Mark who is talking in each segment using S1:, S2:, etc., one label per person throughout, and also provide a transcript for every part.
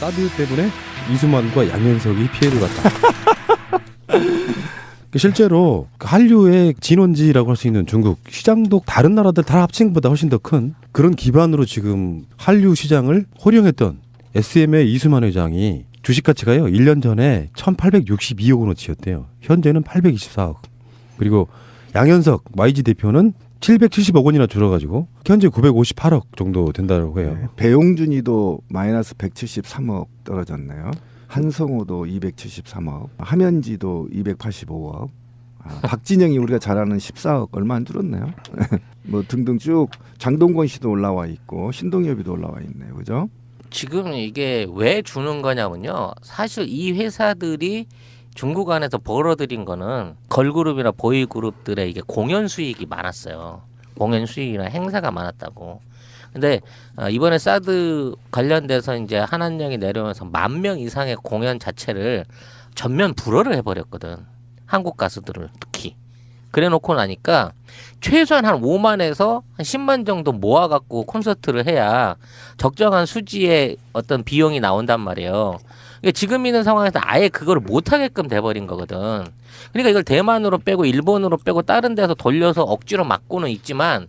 S1: 사드 때문에 이수만과 양현석이 피해를 봤다. 그 실제로 그 한류의 진원지라고 할 수 있는 중국 시장도 다른 나라들 다 합친 것보다 훨씬 더 큰 그런 기반으로 지금 한류 시장을 호령했던 SM의 이수만 회장이 주식 가치가요 1년 전에 1,862억 원어치였대요. 현재는 824억. 그리고 양현석 YG 대표는 770억 원이나 줄어가지고 현재 958억 정도 된다고 해요.
S2: 네. 배용준이도 마이너스 173억 떨어졌네요. 한성호도 273억, 함현지도 285억, 아, 박진영이 우리가 잘 아는 14억 얼마 안 줄었네요. 뭐 등등 쭉 장동건 씨도 올라와 있고 신동엽이도 올라와 있네요, 그죠?
S3: 지금 이게 왜 주는 거냐면요. 사실 이 회사들이 중국 안에서 벌어들인 거는 걸그룹이나 보이그룹들의 이게 공연 수익이 많았어요. 공연 수익이나 행사가 많았다고. 근데 어, 이번에 사드 관련돼서 이제 한한령이 내려오면서 만 명 이상의 공연 자체를 전면 불허를 해버렸거든. 한국 가수들을 특히. 그래 놓고 나니까 최소한 한 5만에서 한 10만 정도 모아갖고 콘서트를 해야 적정한 수지의 어떤 비용이 나온단 말이에요. 그러니까 지금 있는 상황에서 아예 그걸 못하게끔 돼버린 거거든. 그러니까 이걸 대만으로 빼고 일본으로 빼고 다른 데서 돌려서 억지로 막고는 있지만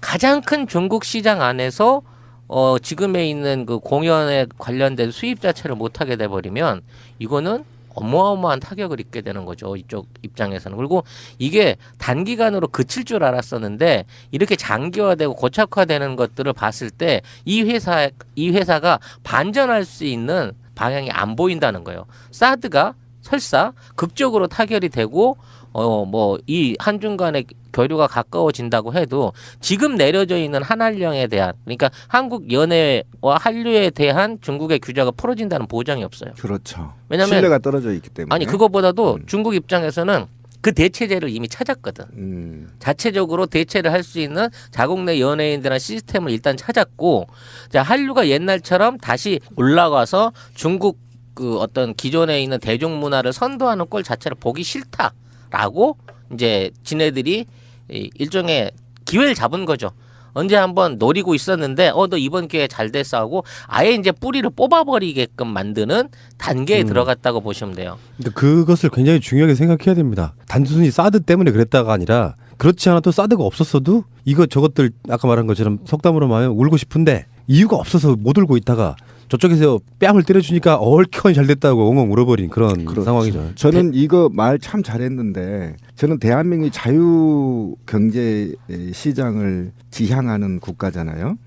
S3: 가장 큰 중국 시장 안에서 어 지금에 있는 그 공연에 관련된 수입 자체를 못하게 돼버리면 이거는 어마어마한 타격을 입게 되는 거죠 이쪽 입장에서는 그리고 이게 단기간으로 그칠 줄 알았었는데 이렇게 장기화되고 고착화되는 것들을 봤을 때 이 회사 이 회사가 반전할 수 있는 방향이 안 보인다는 거예요 사드가 설사 극적으로 타결이 되고 어 뭐 이 한중 간의 교류가 가까워진다고 해도 지금 내려져 있는 한한령에 대한 그러니까 한국 연예와 한류에 대한 중국의 규제가 풀어진다는 보장이 없어요.
S2: 그렇죠.
S3: 왜냐면
S2: 신뢰가 떨어져 있기 때문에.
S3: 아니 그거보다도
S2: 음.
S3: 중국 입장에서는 그 대체제를 이미 찾았거든.
S2: 음,
S3: 자체적으로 대체를 할 수 있는 자국 내 연예인들한 시스템을 일단 찾았고 자 한류가 옛날처럼 다시 올라가서 중국 그 어떤 기존에 있는 대중 문화를 선도하는 꼴 자체를 보기 싫다라고 이제 지네들이 이 일종의 기회를 잡은 거죠. 언제 한번 노리고 있었는데 어 너 이번 기회에 잘 됐어 하고 아예 이제 뿌리를 뽑아버리게끔 만드는 단계에
S1: 음.
S3: 들어갔다고 보시면 돼요.
S1: 근데 그것을 굉장히 중요하게 생각해야 됩니다. 단순히 사드 때문에 그랬다가 아니라 그렇지 않아도 사드가 없었어도 이거 저것들 아까 말한 것처럼 속담으로 말하면 울고 싶은데 이유가 없어서 못 울고 있다가 저쪽에서 뺨을 때려주니까 얼큰 잘 됐다고 엉엉 울어버린 그런
S2: 그렇죠.
S1: 상황이죠.
S2: 저는 이거 말 참 잘했는데 저는 대한민국이 자유 경제 시장을 지향하는 국가잖아요.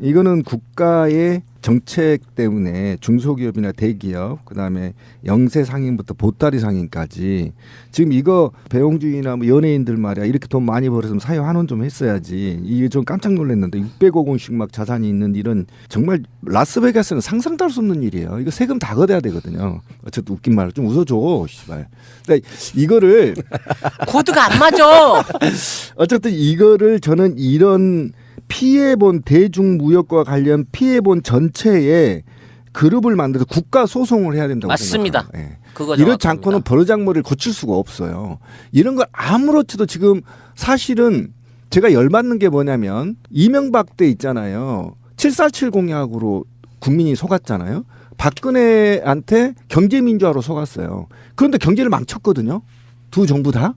S2: 이거는 국가의 정책 때문에 중소기업이나 대기업, 그다음에 영세 상인부터 보따리 상인까지 지금 이거 배용주의나 뭐 연예인들 말이야 이렇게 돈 많이 벌었으면 사회 환원 좀 했어야지 이게 좀 깜짝 놀랐는데 600억 원씩 막 자산이 있는 일은 정말 라스베가스는 상상도 할 수 없는 일이에요. 이거 세금 다 걷어야 되거든요. 어쨌든 웃긴 말 좀 웃어줘, 씨발. 근데 이거를
S3: 코드가 안 맞아.
S2: 어쨌든 이거를 저는 이런 피해본 대중무역과 관련 피해본 전체에 그룹을 만들어서 국가 소송을 해야 된다고
S3: 맞습니다.
S2: 생각해요. 예.
S3: 그거
S2: 이렇지. 않고는 버르장머리를 고칠 수가 없어요. 이런 걸 아무렇지도 지금 사실은 제가 열받는 게 뭐냐면 이명박 때 있잖아요. 747 공약으로 국민이 속았잖아요. 박근혜한테 경제민주화로 속았어요. 그런데 경제를 망쳤거든요. 두 정부 다.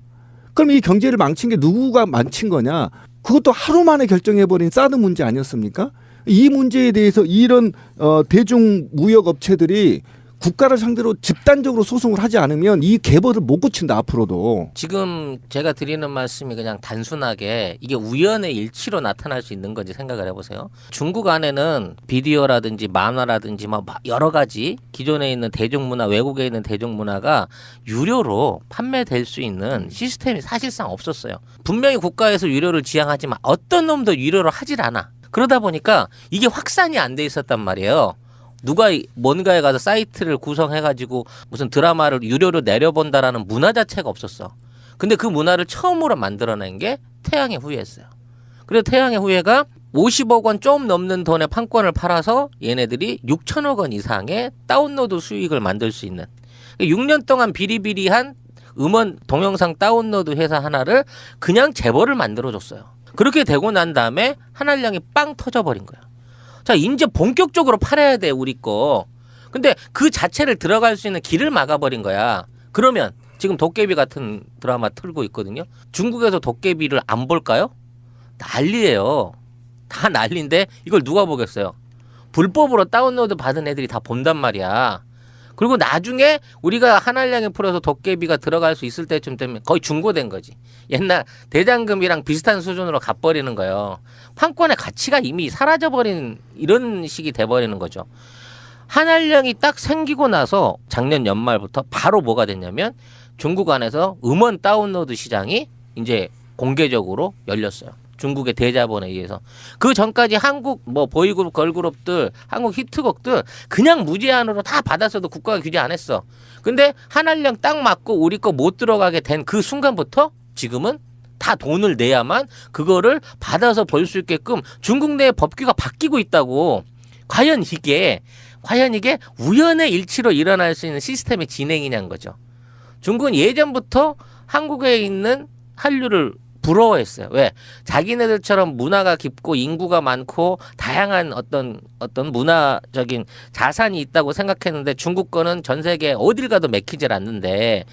S2: 그럼 이 경제를 망친 게 누구가 망친 거냐? 그것도 하루 만에 결정해버린 사드 문제 아니었습니까? 이 문제에 대해서 이런 어, 대중 무역 업체들이 국가를 상대로 집단적으로 소송을 하지 않으면 이 개벌을 못 고친다 앞으로도.
S3: 지금 제가 드리는 말씀이 그냥 단순하게 이게 우연의 일치로 나타날 수 있는 건지 생각을 해보세요. 중국 안에는 비디오라든지 만화라든지 막 여러 가지 기존에 있는 대중문화, 외국에 있는 대중문화가 유료로 판매될 수 있는 시스템이 사실상 없었어요. 분명히 국가에서 유료를 지향하지만 어떤 놈도 유료를 하질 않아. 그러다 보니까 이게 확산이 안 돼 있었단 말이에요. 누가 이- 뭔가에 가서 사이트를 구성해가지고 무슨 드라마를 유료로 내려본다라는 문화 자체가 없었어. 근데 그 문화를 처음으로 만들어낸 게 태양의 후예였어요. 그래서 태양의 후예가 50억 원 좀 넘는 돈의 판권을 팔아서 얘네들이 6천억 원 이상의 다운로드 수익을 만들 수 있는 6년 동안 비리비리한 음원 동영상 다운로드 회사 하나를 그냥 재벌을 만들어 줬어요. 그렇게 되고 난 다음에 한한량이 빵 터져버린 거야. 자, 이제 본격적으로 팔아야 돼, 우리 거. 근데 그 자체를 들어갈 수 있는 길을 막아버린 거야. 그러면 지금 도깨비 같은 드라마 틀고 있거든요. 중국에서 도깨비를 안 볼까요? 난리예요. 다 난리인데 이걸 누가 보겠어요? 불법으로 다운로드 받은 애들이 다 본단 말이야. 그리고 나중에 우리가 한알량에 풀어서 도깨비가 들어갈 수 있을 때쯤 되면 거의 중고된 거지. 옛날 대장금이랑 비슷한 수준으로 가버리는 거예요. 판권의 가치가 이미 사라져버린 이런 식이 돼버리는 거죠. 한알령이 딱 생기고 나서 작년 연말부터 바로 뭐가 됐냐면 중국 안에서 음원 다운로드 시장이 이제 공개적으로 열렸어요. 중국의 대자본에 의해서 그 전까지 한국 뭐 보이그룹 걸그룹들 한국 히트곡들 그냥 무제한으로 다 받았어도 국가가 규제 안 했어. 근데 한알령 딱 맞고 우리 거 못 들어가게 된 그 순간부터 지금은 다 돈을 내야만 그거를 받아서 볼수 있게끔 중국 내 법규가 바뀌고 있다고. 과연 이게 과연 이게 우연의 일치로 일어날 수 있는 시스템의 진행이냐는 거죠. 중국은 예전부터 한국에 있는 한류를 부러워했어요. 왜? 자기네들처럼 문화가 깊고 인구가 많고 다양한 어떤 어떤 문화적인 자산이 있다고 생각했는데 중국 거는 전 세계 어딜 가도 맥히질 않는데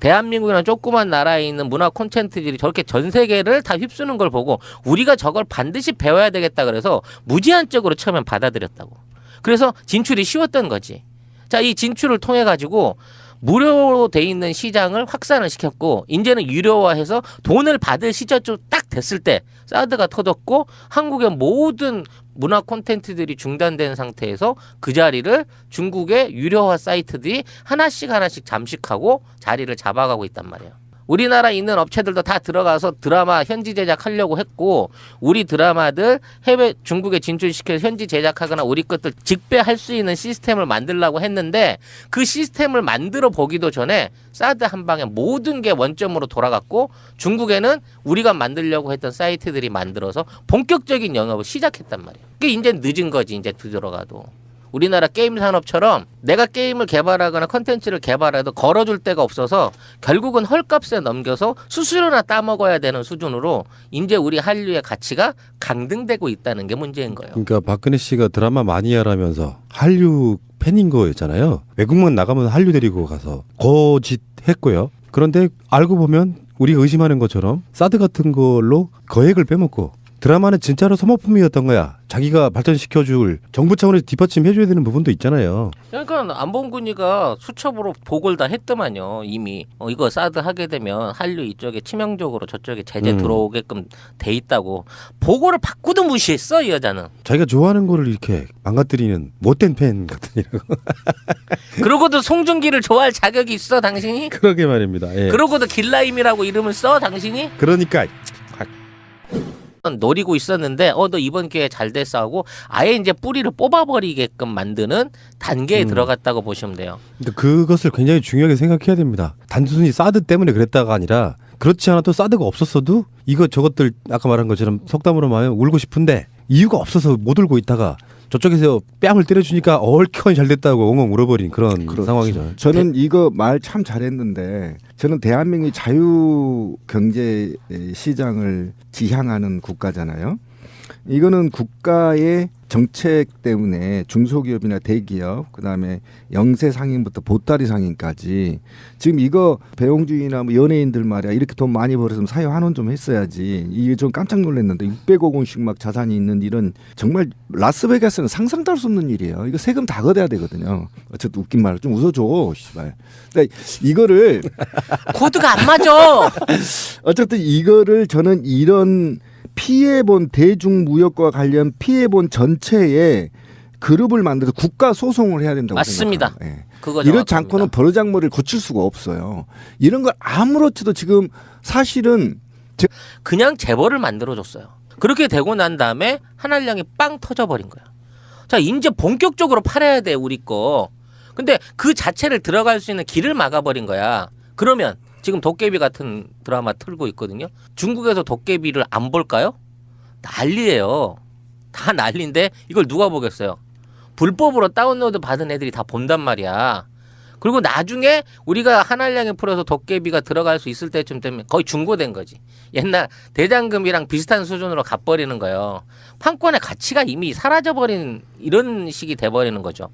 S3: 대한민국이나 조그만 나라에 있는 문화 콘텐츠들이 저렇게 전 세계를 다 휩쓰는 걸 보고 우리가 저걸 반드시 배워야 되겠다 그래서 무제한적으로 처음엔 받아들였다고. 그래서 진출이 쉬웠던 거지. 자, 이 진출을 통해 가지고 무료로 돼 있는 시장을 확산을 시켰고 이제는 유료화해서 돈을 받을 시점좀 딱 됐을 때 사드가 터졌고 한국의 모든 문화 콘텐츠들이 중단된 상태에서 그 자리를 중국의 유료화 사이트들이 하나씩 하나씩 잠식하고 자리를 잡아가고 있단 말이에요. 우리나라에 있는 업체들도 다 들어가서 드라마 현지 제작하려고 했고 우리 드라마들 해외 중국에 진출시켜서 현지 제작하거나 우리 것들 직배할 수 있는 시스템을 만들려고 했는데 그 시스템을 만들어 보기도 전에 사드 한 방에 모든 게 원점으로 돌아갔고 중국에는 우리가 만들려고 했던 사이트들이 만들어서 본격적인 영업을 시작했단 말이에요. 그게 이제 늦은 거지 이제 들어가도. 우리나라 게임 산업처럼 내가 게임을 개발하거나 컨텐츠를 개발해도 걸어줄 데가 없어서 결국은 헐값에 넘겨서 수수료나 따먹어야 되는 수준으로 이제 우리 한류의 가치가 강등되고 있다는 게 문제인 거예요.
S1: 그러니까 박근혜 씨가 드라마 마니아라면서 한류 팬인 거였잖아요. 외국만 나가면 한류 데리고 가서 거짓했고요. 그런데 알고 보면 우리가 의심하는 것처럼 사드 같은 걸로 거액을 빼먹고 드라마는 진짜로 소모품이었던 거야. 자기가 발전시켜줄 정부 차원에서 뒷받침해줘야 되는 부분도 있잖아요.
S3: 그러니까 안봉근이가 수첩으로 보고를 다 했더만요. 이미 어, 이거 사드 하게 되면 한류 이쪽에 치명적으로 저쪽에 제재
S1: 음.
S3: 들어오게끔 돼 있다고 보고를 받고도 무시했어 이 여자는.
S1: 자기가 좋아하는 거를 이렇게 망가뜨리는 못된 팬 같은 이라고.
S3: 그러고도 송중기를 좋아할 자격이 있어 당신이?
S1: 그러게 말입니다. 예.
S3: 그러고도 길라임이라고 이름을 써 당신이?
S1: 그러니까
S3: 노리고 있었는데 어 너 이번 기회에 잘 됐어 하고 아예 이제 뿌리를 뽑아버리게끔 만드는 단계에
S1: 음.
S3: 들어갔다고 보시면 돼요.
S1: 근데 그것을 굉장히 중요하게 생각해야 됩니다. 단순히 사드 때문에 그랬다가 아니라 그렇지 않아도 사드가 없었어도 이거 저것들 아까 말한 것처럼 속담으로 말하면 울고 싶은데 이유가 없어서 못 울고 있다가 저쪽에서 뺨을 때려주니까 얼큰 잘 됐다고 엉엉 울어버린 그런
S2: 그렇죠.
S1: 상황이죠.
S2: 저는 이거 말 참 잘했는데 저는 대한민국이 자유 경제 시장을 지향하는 국가잖아요. 이거는 국가의 정책 때문에 중소기업이나 대기업, 그다음에 영세 상인부터 보따리 상인까지 지금 이거 배용주의나 뭐 연예인들 말이야 이렇게 돈 많이 벌었으면 사회 환원 좀 했어야지 이게 좀 깜짝 놀랐는데 600억 원씩 막 자산이 있는 이런 정말 라스베가스는 상상도 할 수 없는 일이에요. 이거 세금 다 걷어야 되거든요. 어쨌든 웃긴 말을 좀 웃어줘, 씨발. 그러니까 이거를
S3: 코드가 안 맞아.
S2: 어쨌든 이거를 저는 이런 피해본 대중무역과 관련 피해본 전체에 그룹을 만들어서 국가 소송을 해야 된다고
S3: 맞습니다.
S2: 생각해요. 예.
S3: 그거
S2: 이렇지
S3: 정확합니다.
S2: 않고는 버르장머리를 고칠 수가 없어요. 이런 걸 아무렇지도 지금 사실은
S3: 그냥 재벌을 만들어줬어요. 그렇게 되고 난 다음에 한알량이 빵 터져버린 거야. 자, 이제 본격적으로 팔아야 돼, 우리 거. 근데 그 자체를 들어갈 수 있는 길을 막아버린 거야. 그러면 지금 도깨비 같은 드라마 틀고 있거든요. 중국에서 도깨비를 안 볼까요? 난리예요. 다 난리인데 이걸 누가 보겠어요? 불법으로 다운로드 받은 애들이 다 본단 말이야. 그리고 나중에 우리가 한알량에 풀어서 도깨비가 들어갈 수 있을 때쯤 되면 거의 중고된 거지. 옛날 대장금이랑 비슷한 수준으로 가버리는 거예요. 판권의 가치가 이미 사라져버린 이런 식이 돼버리는 거죠.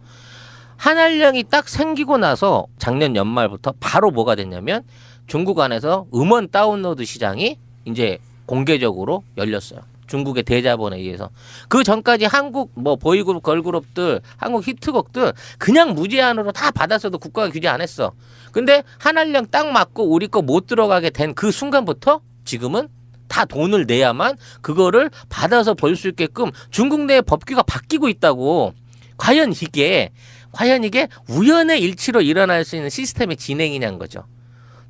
S3: 한알령이 딱 생기고 나서 작년 연말부터 바로 뭐가 됐냐면 중국 안에서 음원 다운로드 시장이 이제 공개적으로 열렸어요. 중국의 대자본에 의해서 그 전까지 한국 뭐 보이그룹 걸그룹들 한국 히트곡들 그냥 무제한으로 다 받았어도 국가가 규제 안 했어 근데 한알령 딱 맞고 우리 거 못 들어가게 된 그 순간부터 지금은 다 돈을 내야만 그거를 받아서 볼수 있게끔 중국 내 법규가 바뀌고 있다고 과연 이게 과연 이게 우연의 일치로 일어날 수 있는 시스템의 진행이냐는 거죠.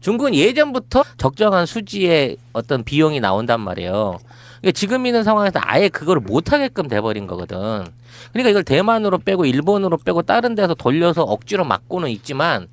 S3: 중국은 예전부터 적정한 수지의 어떤 비용이 나온단 말이에요. 그러니까 지금 있는 상황에서 아예 그걸 못하게끔 돼버린 거거든. 그러니까 이걸 대만으로 빼고 일본으로 빼고 다른 데서 돌려서 억지로 막고는 있지만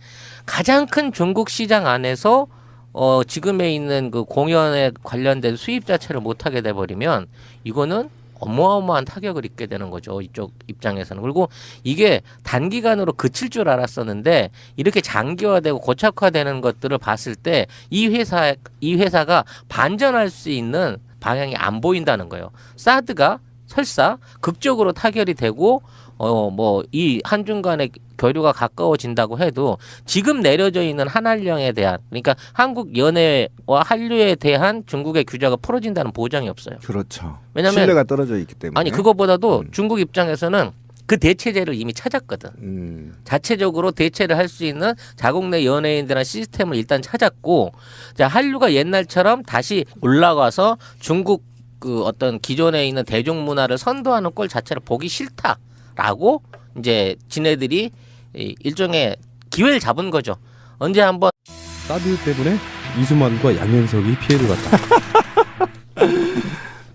S3: 가장 큰 중국 시장 안에서 어 지금에 있는 그 공연에 관련된 수입 자체를 못하게 돼버리면 이거는 어마어마한 타격을 입게 되는 거죠 이쪽 입장에서는. 그리고 이게 단기간으로 그칠 줄 알았었는데 이렇게 장기화되고 고착화되는 것들을 봤을 때 이 회사 이 회사가 반전할 수 있는 방향이 안 보인다는 거예요. 사드가 설사 극적으로 타결이 되고 어 뭐 이 한중 간의 교류가 가까워진다고 해도 지금 내려져 있는 한한령에 대한 그러니까 한국 연예와 한류에 대한 중국의 규제가 풀어진다는 보장이 없어요.
S2: 그렇죠.
S3: 왜냐면-
S2: 신뢰가 떨어져 있기 때문에.
S3: 아니 그것보다도
S2: 음.
S3: 중국 입장에서는 그 대체제를 이미 찾았거든.
S2: 음,
S3: 자체적으로 대체를 할 수 있는 자국 내 연예인들한 시스템을 일단 찾았고 자 한류가 옛날처럼 다시 올라가서 중국 그 어떤 기존에 있는 대중 문화를 선도하는 꼴 자체를 보기 싫다라고 이제 지네들이 이 일종의 기회를 잡은 거죠. 언제 한번
S1: 사드 때문에 이수만과 양현석이 피해를 봤다.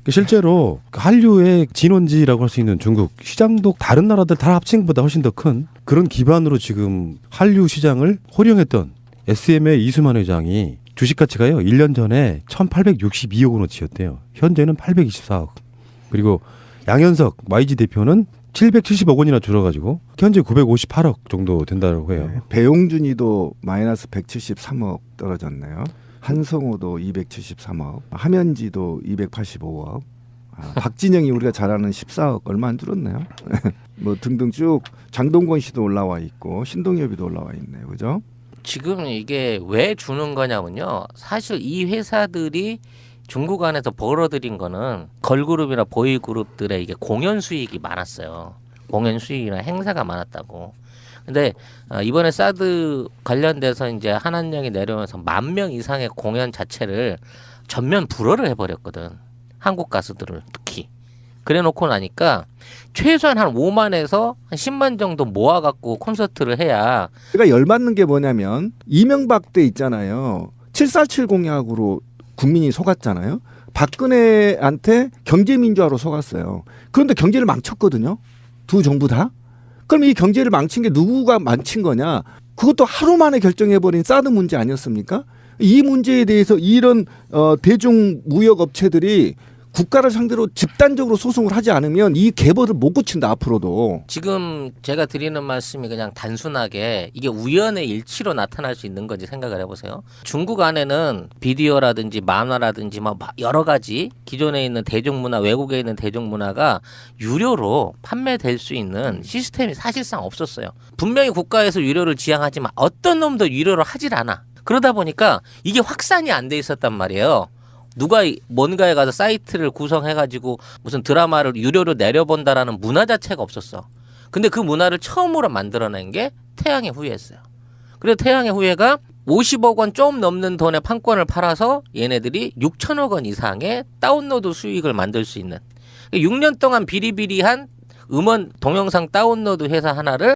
S1: 그 실제로 그 한류의 진원지라고 할 수 있는 중국 시장도 다른 나라들 다 합친 것보다 훨씬 더 큰 그런 기반으로 지금 한류 시장을 호령했던 SM의 이수만 회장이 주식 가치가요 1년 전에 1,862억 원어치였대요. 현재는 824억. 그리고 양현석 YG 대표는 770억 원이나 줄어가지고 현재 958억 정도 된다고 해요.
S2: 네. 배용준이도 마이너스 173억 떨어졌네요. 한성호도 273억, 하면지도 285억, 아, 박진영이 우리가 잘 아는 14억 얼마 안 줄었네요. 뭐 등등 쭉 장동건 씨도 올라와 있고 신동엽이도 올라와 있네요, 그죠?
S3: 지금 이게 왜 주는 거냐면요. 사실 이 회사들이 중국 안에서 벌어들인 거는 걸그룹이나 보이그룹들의 이게 공연 수익이 많았어요. 공연 수익이나 행사가 많았다고. 근데 어, 이번에 사드 관련돼서 이제 한한령이 내려오면서 만 명 이상의 공연 자체를 전면 불허를 해버렸거든. 한국 가수들을. 그래 놓고 나니까 최소한 한 5만에서 한 10만 정도 모아갖고 콘서트를 해야
S2: 제가 열받는 게 뭐냐면 이명박 때 있잖아요. 747 공약으로 국민이 속았잖아요. 박근혜한테 경제민주화로 속았어요. 그런데 경제를 망쳤거든요. 두 정부 다. 그럼 이 경제를 망친 게 누구가 망친 거냐? 그것도 하루 만에 결정해버린 사드 문제 아니었습니까? 이 문제에 대해서 이런 어, 대중 무역 업체들이 국가를 상대로 집단적으로 소송을 하지 않으면 이 개벌을 못 고친다 앞으로도.
S3: 지금 제가 드리는 말씀이 그냥 단순하게 이게 우연의 일치로 나타날 수 있는 건지 생각을 해보세요. 중국 안에는 비디오라든지 만화라든지 막 여러 가지 기존에 있는 대중문화, 외국에 있는 대중문화가 유료로 판매될 수 있는 시스템이 사실상 없었어요. 분명히 국가에서 유료를 지향하지만 어떤 놈도 유료로 하질 않아. 그러다 보니까 이게 확산이 안 돼 있었단 말이에요. 누가 이- 뭔가에 가서 사이트를 구성해가지고 무슨 드라마를 유료로 내려본다라는 문화 자체가 없었어. 근데 그 문화를 처음으로 만들어낸 게 태양의 후예였어요. 그래서 태양의 후예가 50억 원 좀 넘는 돈의 판권을 팔아서 얘네들이 6천억 원 이상의 다운로드 수익을 만들 수 있는 6년 동안 비리비리한 음원 동영상 다운로드 회사 하나를